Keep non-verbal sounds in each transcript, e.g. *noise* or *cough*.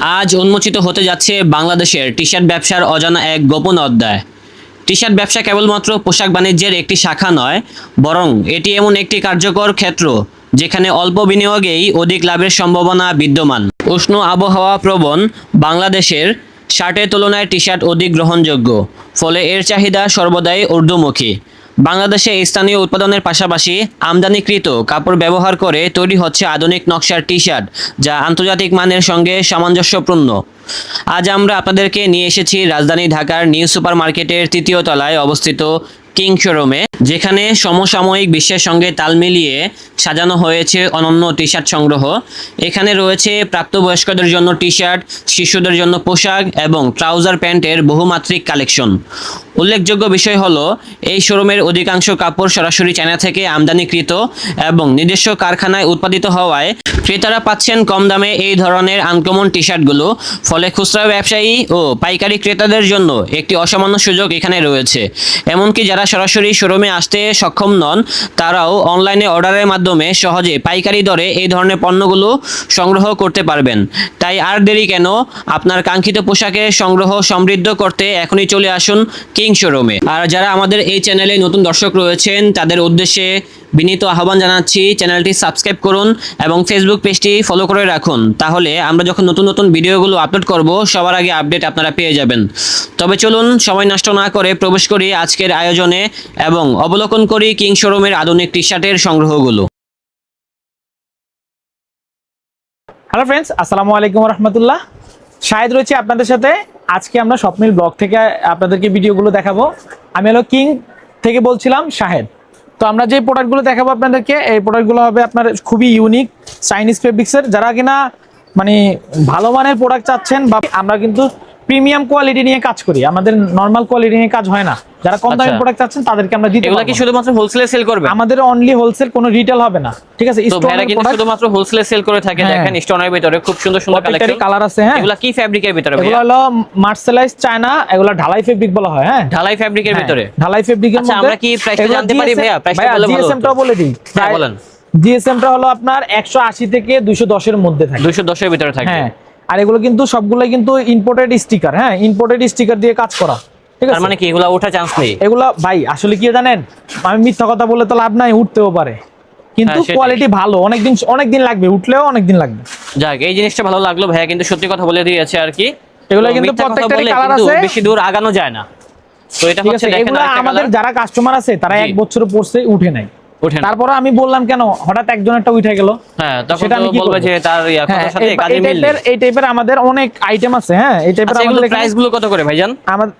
আজ উন্মোচিত হতে যাচ্ছে বাংলাদেশের টি শার্ট ব্যবসার অজানা এক গোপন অধ্যায়। টি শার্ট ব্যবসা কেবলমাত্র পোশাক বাণিজ্যের একটি শাখা নয়, বরং এটি এমন একটি কার্যকর ক্ষেত্র যেখানে অল্প বিনিয়োগেই অধিক লাভের সম্ভাবনা বিদ্যমান। উষ্ণ আবহাওয়া প্রবণ বাংলাদেশের শার্টের তুলনায় টি শার্ট অধিক গ্রহণযোগ্য, ফলে এর চাহিদা সর্বদাই ঊর্ধ্বমুখী। বাংলাদেশে স্থানীয় উৎপাদনের পাশাপাশি আমদানিকৃত কাপড় ব্যবহার করে তৈরি হচ্ছে আধুনিক নকশার টি শার্ট যা আন্তর্জাতিক মানের সঙ্গে সামঞ্জস্যপূর্ণ। আজ আমরা আপনাদেরকে নিয়ে এসেছি রাজধানী ঢাকার নিউ সুপার মার্কেটের তৃতীয় তলায় অবস্থিত কিং শোরুমে, যেখানে সমসাময়িক বিশ্বের সঙ্গে তাল মিলিয়ে সাজানো হয়েছে অনন্য টি শার্ট সংগ্রহ। এখানে রয়েছে প্রাপ্তবয়স্কদের জন্য টি শার্ট শিশুদের জন্য পোশাক এবং ট্রাউজার প্যান্টের বহুমাত্রিক কালেকশন। উল্লেখযোগ্য বিষয় হলো, এই শোরুমের অধিকাংশ কাপড় সরাসরি চায়না থেকে আমদানিকৃত এবং নিজস্ব কারখানায় উৎপাদিত হওয়ায় ক্রেতারা পাচ্ছেন কম দামে এই ধরনের আনকমন টি শার্টগুলো ফলে খুচরা ব্যবসায়ী ও পাইকারি ক্রেতাদের জন্য একটি অসামান্য সুযোগ এখানে রয়েছে। এমনকি যারা সরাসরি শোরুমে আসতে সক্ষম নন, তারাও অনলাইনে অর্ডারের মাধ্যমে সহজে পাইকারি দরে এই ধরনের পণ্যগুলো সংগ্রহ করতে পারবেন। তাই আর দেরি কেন? আপনার কাঙ্ক্ষিত পোশাকের সংগ্রহ সমৃদ্ধ করতে এখনই চলে আসুন কিং শোরুমে। আর যারা আমাদের এই চ্যানেলে নতুন দর্শক রয়েছেন, তাদের উদ্দেশ্যে বিনীত আহ্বান জানাচ্ছি, চ্যানেলটি সাবস্ক্রাইব করুন এবং ফেসবুক পেজটি ফলো করে রাখুন। তাহলে আমরা যখন নতুন নতুন ভিডিওগুলো আপলোড করব, সবার আগে আপডেট আপনারা পেয়ে যাবেন। তবে চলুন, সময় নষ্ট না করে প্রবেশ করি আজকের আয়োজনে এবং অবলোকন করি কিং শোরুমের আধুনিক টি শার্টের সংগ্রহগুলো। হ্যালো ফ্রেন্ডস আসসালামু আলাইকুম রহমতুল্লাহ। শাহেদ রয়েছে আপনাদের সাথে। আজকে আমরা স্বপ্নিল ব্লগ থেকে আপনাদেরকে ভিডিওগুলো দেখাবো। আমি হলো কিং থেকে বলছিলাম শাহেদ। তো আমরা যে প্রোডাক্টগুলো দেখাবো আপনাদেরকে, এই প্রোডাক্টগুলো হবে আপনার খুবই ইউনিক চাইনিজ ফেব্রিক্সের যারা কিনা মানে ভালো মানের প্রোডাক্ট চাচ্ছেন বা আমরা কিন্তু প্রিমিয়াম কোয়ালিটি নিয়ে কাজ করি। আমাদের নর্মাল কোয়ালিটি নিয়ে কাজ হয় না। যারা কম দামি। প্রোডাক্ট চাচ্ছেন তাদেরকে আমরা দিতে এগুলো কি শুধুমাত্র হোলসেলে সেল করবে? আমাদের অনলি হোলসেল কোনো রিটেল হবে না। ঠিক আছে? এর কিন্তু শুধুমাত্র হোলসেলে সেল করে থাকে হ্যাঁ। দেখেন স্টোনের ভিতরে খুব সুন্দর সুন্দর কালেকশন কালার আছে হ্যাঁ। এগুলা কি ফ্যাব্রিকের ভিতরে এগুলো হলো মার্সেলাইজ চায়না এগুলা ঢালাই ফেব্রিক বলা হয় হ্যাঁ। ঢালাই ফ্যাব্রিকের হ্যাঁ, ভিতরে? ঢালাই ফেব্রিকের আচ্ছা, মধ্যে আমরা কি টা জানতে পারি ভাইয়া? টা বললে ভালো জিএসএম হতো। বলে দিই। হ্যাঁ, বলেন। জিএসএম টা হলো আপনার 180 থেকে 210 এর মধ্যে থাকে। 210 এর ভিতরে থাকে হ্যাঁ। আর এগুলো কিন্তু সবগুলো কিন্তু ইম্পোর্টেড স্টিকার হ্যাঁ? ইম্পোর্টেড স্টিকার দিয়ে কাজ করা। ঠিক আছে? মানে কি এগুলা ওঠা চান্স নেই? এগুলো ভাই আসলে কি জানেন? আমি মিথ্যা কথা বলে তো লাভ নাই উঠতেও পারে। কিন্তু হ্যাঁ, কোয়ালিটি ভালো অনেকদিন অনেকদিন লাগবে উঠলেও অনেকদিন লাগবে। যাক এই জিনিসটা ভালো লাগল ভাইয়া কিন্তু সত্যি কথা বলে দিয়েছে আর কি। এগুলো কিন্তু প্রত্যেকটারই কালার আছে। বেশি দূর আগানো যায় না। তো এটা হচ্ছে দেখেন আমাদের যারা কাস্টমার আছে তারা এক বছর পড়ছে উঠে নাই। ওঠে তারপরে আমি বললাম কেন? হঠাৎ একজন একটা উঠে গেল। হ্যাঁ তখন সেটা আমি কি যে তার হ্যাঁ, কথার সাথে কাজে মিল এই টাইপের আমাদের অনেক আইটেম আছে হ্যাঁ? এই টাইপের আচ্ছা আমাদের প্রাইসগুলো কত করে ভাইজান? আমাদের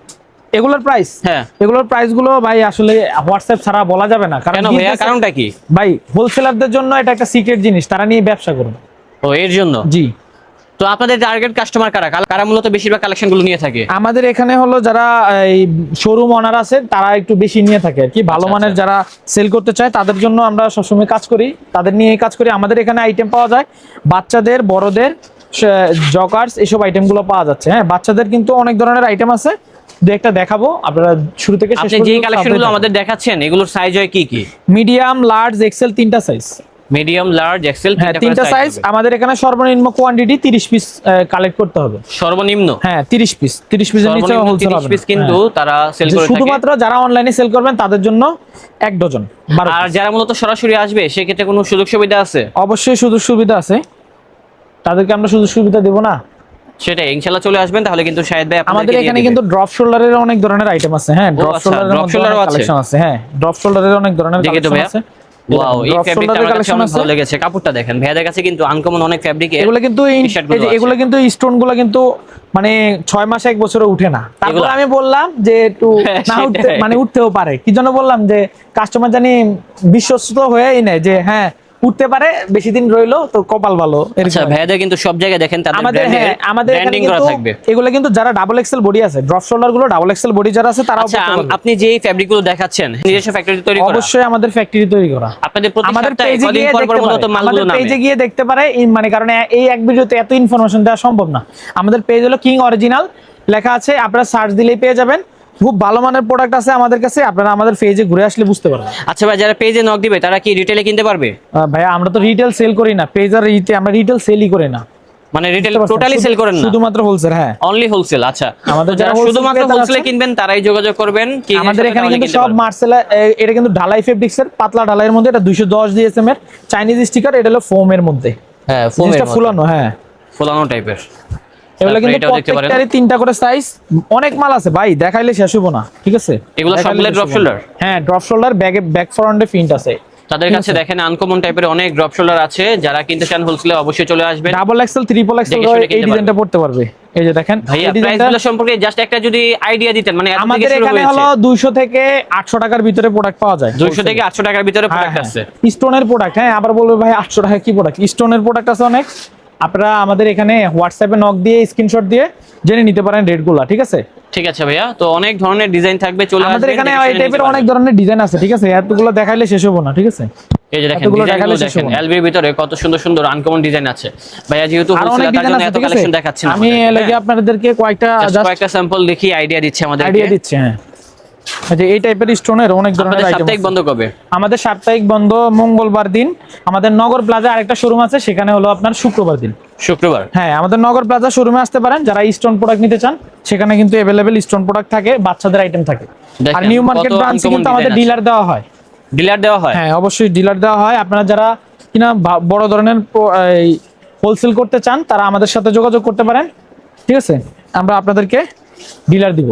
এগুলোর প্রাইস হ্যাঁ। এগুলোর প্রাইসগুলো ভাই আসলে হোয়াটসঅ্যাপ ছাড়া বলা যাবে না কারণ ভাইয়া? কারণটা কি? ভাই হোলসেলারদের জন্য এটা একটা সিক্রেট জিনিস তারা নিয়ে ব্যবসা করবে। ও এর জন্য? জি। তো আপনাদের টার্গেট কাস্টমার কারা? কারা- মূলত বেশিরভাগ কালেকশনগুলো নিয়ে থাকে? আমাদের এখানে হলো যারা এই শোরুম অনার আছে তারা একটু বেশি নিয়ে থাকে আর কি। ভালো আচ্ছা, মানের আচ্ছা। যারা সেল করতে চায় তাদের জন্য আমরা সবসময় কাজ করি। তাদের নিয়ে কাজ করি। আমাদের এখানে আইটেম পাওয়া যায়। বাচ্চাদের বড়দের জকার্স এসব আইটেমগুলো পাওয়া যাচ্ছে। হ্যাঁ বাচ্চাদের কিন্তু অনেক ধরনের আইটেম আছে। দু একটা দেখাবো। আপনারা শুরু থেকে আপনি যে কালেকশনগুলো আমাদের দেখাচ্ছেন এগুলোর সাইজ হয় কি কি? মিডিয়াম লার্জ এক্সেল তিনটা সাইজ মিডিয়াম লার্জ এক্সেল হ্যাঁ তিনটা সাইজ আমাদের এখানে সর্বনিম্ন কোয়ান্টিটি 30 পিস কালেক্ট করতে হবে। সর্বনিম্ন? হ্যাঁ 30 পিস 30 পিসের নিচে হোলসেল 30 পিস কিন্তু হ্যাঁ। তারা সেল করে থাকে। শুধুমাত্র যারা অনলাইনে সেল করবেন তাদের জন্য এক ডজন আর যারা মূলত সরাসরি আসবে সেক্ষেত্রে কোনো সুযোগ সুবিধা আছে? অবশ্যই সুযোগ সুবিধা আছে। তাদেরকে আমরা সুযোগ সুবিধা দেব না। সেটাই ইনশাল্লাহ চলে আসবেন তাহলে কিন্তু শাহেদ ভাই আমাদের এখানে কিন্তু ড্রপ শোল্ডারের অনেক ধরনের আইটেম আছে। হ্যাঁ ড্রপ আচ্ছা, শোল্ডারের আছে? কালেকশন আছে। হ্যাঁ ড্রপ শোল্ডারের অনেক ধরনের কালেকশন আছে। ওয়াও এই এর আমার কাছে অনেক ভালো লেগেছে। কাপড়টা দেখেন ভাইয়াদের কাছে কিন্তু আনকমন অনেক ফেব্রিক এগুলো কিন্তু। এগুলো কিন্তু স্টোনগুলো কিন্তু মানে ছয় মাসে এক বছরে উঠে না। তারপর আমি বললাম যে একটু *laughs* হ্যাঁ, না উঠতে মানে উঠতেও পারে। কি জন্য বললাম যে কাস্টমার জানি বিশ্বস্ত হয়েই নেয় যে হ্যাঁ উঠতে পারে বেশি দিন রইল তো কপাল ভালো আচ্ছা ভাইয়াদের কিন্তু সব জায়গায় দেখেন তাদের আমাদের হ্যাঁ আমাদের ব্র্যান্ডিং করা থাকবে। এগুলো কিন্তু যারা ডাবল এক্সেল বডি আছে ড্রপ শোল্ডারগুলো ডাবল এক্সেল বডি যারা আছে তারাও আচ্ছা। আপনি যে ফ্যাব্রিকগুলো দেখাচ্ছেন নিজস্ব ফ্যাক্টরি তৈরি করা? অবশ্যই আমাদের ফ্যাক্টরি তৈরি করা। আপনাদের প্রতি আমাদের পেজে গিয়ে দেখতে পারে। আমাদের পেজে গিয়ে দেখতে পারে মানে কারণ এই এক ভিডিওতে এত ইনফরমেশন দেওয়া সম্ভব না। আমাদের পেজ হলো কিং অরিজিনাল লেখা আছে আপনারা সার্চ দিলেই পেয়ে যাবেন। খুব ভালো মানের প্রোডাক্ট আছে আমাদের কাছে আপনারা আমাদের পেজে ঘুরে আসলে বুঝতে পারবেন। আচ্ছা ভাই যারা পেজে নক দিবে তারা কি রিটেলে কিনতে পারবে? ভাইয়া আমরা তো রিটেল সেল করি না পেজ আর ইতে আমরা রিটেল সেলই করি না। মানে রিটেল টোটালি সেল করেন না? শুধুমাত্র হোলসেল হ্যাঁ। অনলি হোলসেল আচ্ছা। আমাদের যারা শুধুমাত্র হোলসেলে কিনবেন তারাই যোগাযোগ করবেন এর আমাদের এখানে কিন্তু সব। মার্সেল এটা কিন্তু ঢালাই ফেব্রিক্স এর পাতলা ঢালাইয়ের মধ্যে এটা দুইশো দশ জিএসএম এর। চাইনিজ স্টিকার এটা হলো ফোম এর মধ্যে। হ্যাঁ জিনিসটা ফোমের ফুলানো হ্যাঁ। ফুলানো টাইপের এগুলো কিন্তু। প্রত্যেকটারই তিনটা করে সাইজ অনেক মাল আছে। ভাই দেখাইলে শেষ হব না ঠিক আছে? এগুলো সবগুলো না। shoulder? হ্যাঁ ড্রপ শোল্ডার ব্যাগে ব্যাক ফ্রন্টে প্রিন্ট আছে। তাদের কাছে দেখেন আনকমন টাইপের অনেক ড্রপ শোল্ডার আছে। যারা কিনতে চান হোলসেলে অবশ্যই চলে আসবেন। ডাবল এক্সেল ট্রিপল এক্সেল এই ডিজাইনটা পড়তে পারবে। এই যে দেখেন ভাইয়া প্রাইসগুলো সম্পর্কে জাস্ট একটা যদি আইডিয়া দিতেন মানে আমাদের এখানে হলো হয়েছে। দুইশো থেকে আটশো টাকার ভিতরে প্রোডাক্ট পাওয়া যায়। 200 থেকে 800 টাকার ভিতরে প্রোডাক্ট আছে। স্টোনের প্রোডাক্ট হ্যাঁ আবার বলবে ভাই আটশো টাকা কি প্রোডাক্ট স্টোনের প্রোডাক্ট আছে অনেক। আপনারা আমাদের এখানে হোয়াটসঅ্যাপে নক দিয়ে স্ক্রিনশট দিয়ে জেনে নিতে পারেন রেটগুলো ঠিক আছে? ঠিক আছে ভাইয়া তো অনেক ধরনের ডিজাইন থাকবে চলে আমাদের এখানে এই টাইপের অনেক ধরনের ডিজাইন আছে ঠিক আছে? এতগুলো দেখাইলে শেষ হব না ঠিক আছে? এই যে দেখেন এতগুলো ডিজাইনগুলো দেখেন না। এলবির ভিতরে কত সুন্দর সুন্দর আনকমন ডিজাইন আছে। ভাইয়া যেহেতু হোলসেলার তার জন্য এত কালেকশন দেখাচ্ছি না আমি লাগে হ্যাঁ? আপনাদেরকে কয়েকটা জাস্ট কয়েকটা স্যাম্পল দেখি আইডিয়া দিচ্ছে আমাদের আইডিয়া দিচ্ছে হ্যাঁ। যে এই টাইপের স্টোনের অনেক ধরনের সাপ্তাহিক বন্ধ কবে? আমাদের সাপ্তাহিক বন্ধ মঙ্গলবার দিন। আমাদের নগর প্লাজা আরেকটা শোরুম আছে সেখানে হলো আপনার শুক্রবার দিন। শুক্রবার? হ্যাঁ আমাদের নগর প্লাজা শোরুমে আসতে পারেন যারা স্টোন প্রোডাক্ট নিতে চান সেখানে কিন্তু অ্যাভেলেবেল স্টোন প্রোডাক্ট থাকে বাচ্চাদের আইটেম থাকে। আর নিউ মার্কেট ব্রাঞ্চে কিন্তু আমাদের ডিলার দেওয়া হয়। ডিলার দেওয়া হয়? হ্যাঁ অবশ্যই ডিলার দেওয়া হয়। আপনারা যারা কিনা বড় ধরনের হোলসেল করতে চান তারা আমাদের সাথে যোগাযোগ করতে পারেন। ঠিক আছে? আমরা আপনাদেরকে ডিলার দিব।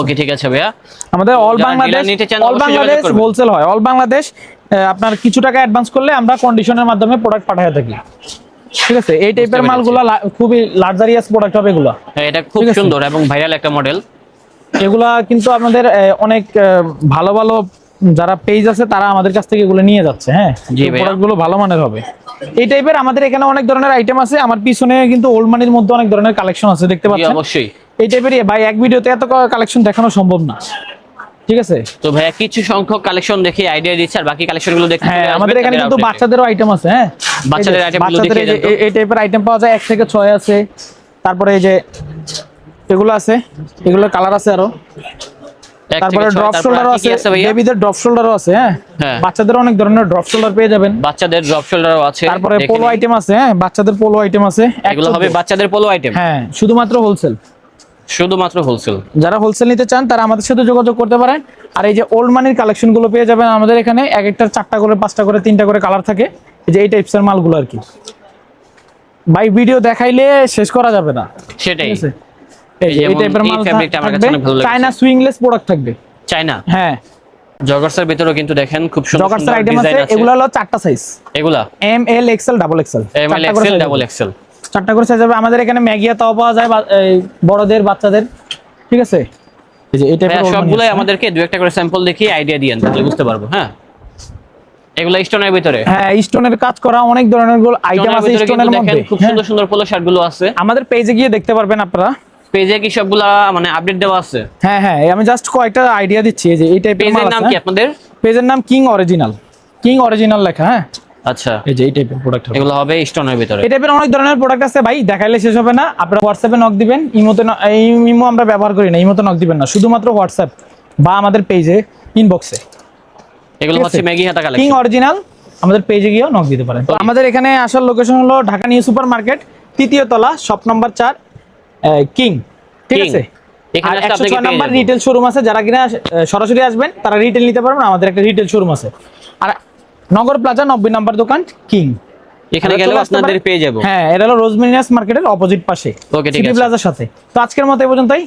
ওকে ঠিক আছে ভাইয়া। আমাদের all Bangladesh all Bangladesh wholesale হয়। অল বাংলাদেশ আপনার কিছু টাকা অ্যাডভান্স করলে আমরা কন্ডিশনের মাধ্যমে প্রোডাক্ট পাঠিয়ে থাকি। ঠিক আছে? এই টাইপের। মালগুলো খুবই লাক্সারিয়াস প্রোডাক্ট হবে এগুলো। হ্যাঁ, এটা খুব সুন্দর এবং ভাইরাল একটা মডেল এগুলা কিন্তু আমাদের অনেক ভালো ভালো যারা পেজ আছে তারা আমাদের কাছ থেকে এগুলো নিয়ে যাচ্ছে হ্যাঁ? জি ভাইয়া। গুলো ভালো মানের হবে। এই টাইপের আমাদের এখানে অনেক ধরনের আইটেম আছে। আমার পিছনে কিন্তু ওল্ড মানির মধ্যে অনেক ধরনের কালেকশন আছে দেখতে পাচ্ছেন? অবশ্যই। এই টাইপের ভাই এক ভিডিওতে এত কালেকশন দেখানো সম্ভব না। ঠিক আছে? তো ভাইয়া কিছু সংখ্যক কালেকশন দেখে আইডিয়া দিচ্ছে আর বাকি কালেকশনগুলো দেখতে হ্যাঁ আমাদের এখানে কিন্তু বাচ্চাদেরও আইটেম আছে হ্যাঁ? বাচ্চাদের item গুলো দেখিয়ে এই টাইপের আইটেম পাওয়া যায় এক থেকে ছয় আছে। তারপরে এই যে এগুলো আছে এগুলো কালার আছে আরও। তারপরে ড্রপ শোল্ডারও আছে বেবিদের ড্রপ শোল্ডারও আছে হ্যাঁ? হ্যাঁ। বাচ্চাদের অনেক ধরনের ড্রপ শোল্ডার পেয়ে যাবেন। বাচ্চাদের ড্রপ শোল্ডারও আছে তারপরে পোলো আইটেম আছে হ্যাঁ? বাচ্চাদের পোলো আইটেম আছে এগুলো হবে বাচ্চাদের পোলো আইটেম হ্যাঁ শুধুমাত্র হোলসেল শুধুমাত্র হোলসেল যারা হোলসেল নিতে চান তারা আমাদের সাথে যোগাযোগ করতে পারেন। আর এই যে ওল্ড মানির কালেকশনগুলো পেয়ে যাবেন আমাদের এখানে এক একটা চারটা করে পাঁচটা করে তিনটা করে কালার থাকে। এই যে এই টাইপসের মালগুলো আর কি। ভাই ভিডিও দেখাইলে শেষ করা যাবে না। সেটাই। এই যে টাইপের মাল fabric টা আমার কাছে থাকবে অনেক ভালো লেগেছে। চায়না সুইংলেস প্রোডাক্ট থাকবে। চাইনা হ্যাঁ। জগার্সের ভিতরেও কিন্তু দেখেন খুব সুন্দর জগার্সের আইটেম আছে আছে। হলো চারটা সাইজ এগুলা? M L XL double XL M L XL double XL চারটা করে সাইজ হবে। আমাদের এখানে ম্যাগিয়া তাও পাওয়া যায় বড়দের বাচ্চাদের। ঠিক আছে? এই যে এই টাইপের সবগুলাই আমাদেরকে একটা করে স্যাম্পল দেখিয়ে আইডিয়া দিয়েন তাহলে বুঝতে পারব হ্যাঁ? এগুলা স্টোনের ভিতরে? হ্যাঁ স্টোনের কাজ করা অনেক ধরনের আইটেম আছে স্টোনের মধ্যে। খুব হ্যাঁ। সুন্দর সুন্দর পোলো শার্টগুলো আছে। আমাদের পেজে গিয়ে দেখতে পারবেন আপনারা। পেজে কি সবগুলা মানে আপডেট দেওয়া আছে? হ্যাঁ হ্যাঁ আমি জাস্ট কয়েকটা আইডিয়া দিচ্ছি এই যে এই টাইপের পেজের নাম কি আপনাদের? পেজের নাম কিং অরিজিনাল কিং অরিজিনাল লেখা হ্যাঁ? আচ্ছা। এই যে এই টাইপের প্রোডাক্ট হবে। এগুলো হবে স্টোনের ভিতরে। এই টাইপের অনেক ধরনের প্রোডাক্ট আছে ভাই দেখাইলে শেষ হবে না। আপনারা হোয়াটসঅ্যাপে নক দিবেন ইমোতে এই ইমো আমরা ব্যবহার করি না ইমোতে নক দিবেন না শুধুমাত্র হোয়াটসঅ্যাপ বা আমাদের পেজে ইনবক্সে এগুলো হচ্ছে ম্যাগি হাতা কিং অরিজিনাল আমাদের পেজে গিয়েও নক দিতে পারেন। তো আমাদের এখানে আসার লোকেশন হলো ঢাকা নিউ সুপার মার্কেট তৃতীয় তলা শপ নাম্বার চার কিং। ঠিক আছে? নাম্বার রিটেল শোরুম যারা কিনা সরাসরি আসবেন তারা রিটেল নিতে পারবেন আমাদের একটা রিটেল শোরুম আছে। আর নগর প্লাজা নব্বই নাম্বার দোকান কিং। এখানে গেলে আপনাদের পেয়ে যাব। হ্যাঁ এটা হলো মার্কেটের অপোজিট পাশে Okay, ঠিক আছে। প্লাজার সাথে। তো আজকের মতো এই পর্যন্তই।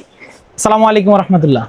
সালামু আলাইকুম রহমতুল্লাহ।